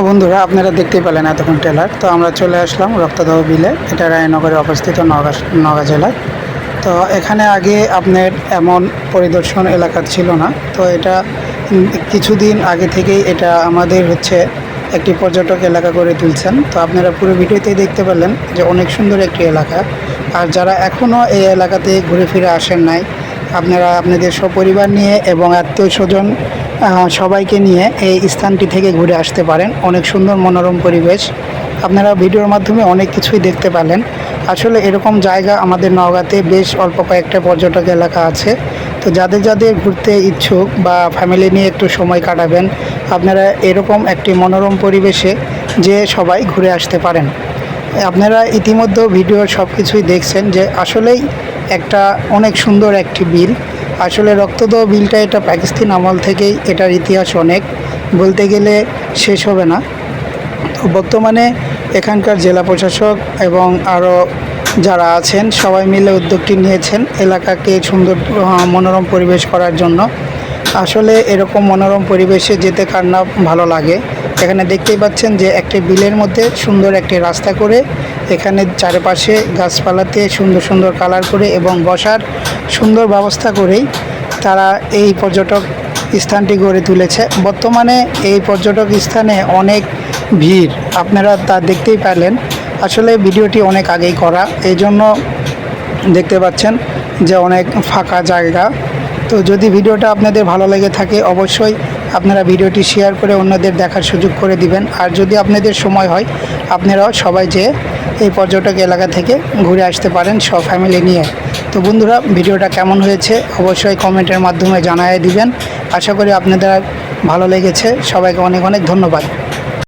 তো বন্ধুরা, আপনারা দেখতেই পেলেন এতক্ষণ ট্রেলার তো আমরা চলে আসলাম রক্তদাহ বিলে। এটা রায়নগরে অবস্থিত নগা নগা জেলায়। তো এখানে আগে আপনার এমন পরিদর্শন এলাকা ছিল না। তো এটা কিছুদিন আগে থেকেই এটা আমাদের হচ্ছে একটি পর্যটক এলাকা করে তুলছেন। তো আপনারা পুরো ভিডিওতেই দেখতে পেলেন যে অনেক সুন্দর একটি এলাকা। আর যারা এখনও এই এলাকাতে ঘুরে ফিরে আসেন নাই, আপনারা আপনাদের সপরিবার নিয়ে এবং আত্মীয় স্বজন সবাইকে নিয়ে এই স্থানটি থেকে ঘুরে আসতে পারেন। অনেক সুন্দর মনোরম পরিবেশ। আপনারা ভিডিওর মাধ্যমে অনেক কিছুই দেখতে পেলেন আসলে এরকম জায়গা আমাদের নওগাঁতে বেশ অল্প কয়েকটা পর্যটক এলাকা আছে। তো যাদের যাদের ঘুরতে ইচ্ছুক বা ফ্যামিলি নিয়ে একটু সময় কাটাবেন, আপনারা এরকম একটি মনোরম পরিবেশে যে সবাই ঘুরে আসতে পারেন। আপনারা ইতিমধ্যে ভিডিওর সব কিছুই দেখছেন যে আসলেই একটা অনেক সুন্দর একটি বিল। আসলে রক্তদহ বিলটা এটা পাকিস্তান আমল থেকেই এটার ইতিহাস অনেক। বলতে গেলে শেষ হবে না। তো বর্তমানে এখানকার জেলা প্রশাসক এবং আরও যারা আছেন, সবাই মিলে উদ্যোগটি নিয়েছেন এলাকাকে সুন্দর মনোরম পরিবেশ করার জন্য। আসলে এরকম মনোরম পরিবেশে যেতে কার না ভালো লাগে। এখানে দেখতেই পাচ্ছেন যে একটি বিলের মধ্যে সুন্দর একটি রাস্তা করে এখানে চারিপাশে গাছপালাতে সুন্দর সুন্দর কালার করে এবং বসার সুন্দর ব্যবস্থা করেই তারা এই পর্যটক স্থানটি গড়ে তুলেছে। বর্তমানে এই পর্যটক স্থানে অনেক ভিড়। আপনারা তা দেখতেই পেলেন। আসলে ভিডিওটি অনেক আগেই করা। এই জন্য দেখতে পাচ্ছেন যে অনেক ফাঁকা জায়গা। তো যদি ভিডিওটা আপনাদের ভালো লেগে থাকে, অবশ্যই আপনারা ভিডিওটি শেয়ার করে অন্যদের দেখার সুযোগ করে দিবেন। আর যদি আপনাদের সময় হয়, আপনারাও সবাই যেয়ে এই পর্যটক এলাকা থেকে ঘুরে আসতে পারেন সব ফ্যামিলি নিয়ে। তো বন্ধুরা, ভিডিওটা কেমন হয়েছে অবশ্যই কমেন্টের মাধ্যমে জানাই দিবেন। আশা করি আপনাদের ভালো লেগেছে। সবাইকে অনেক অনেক ধন্যবাদ।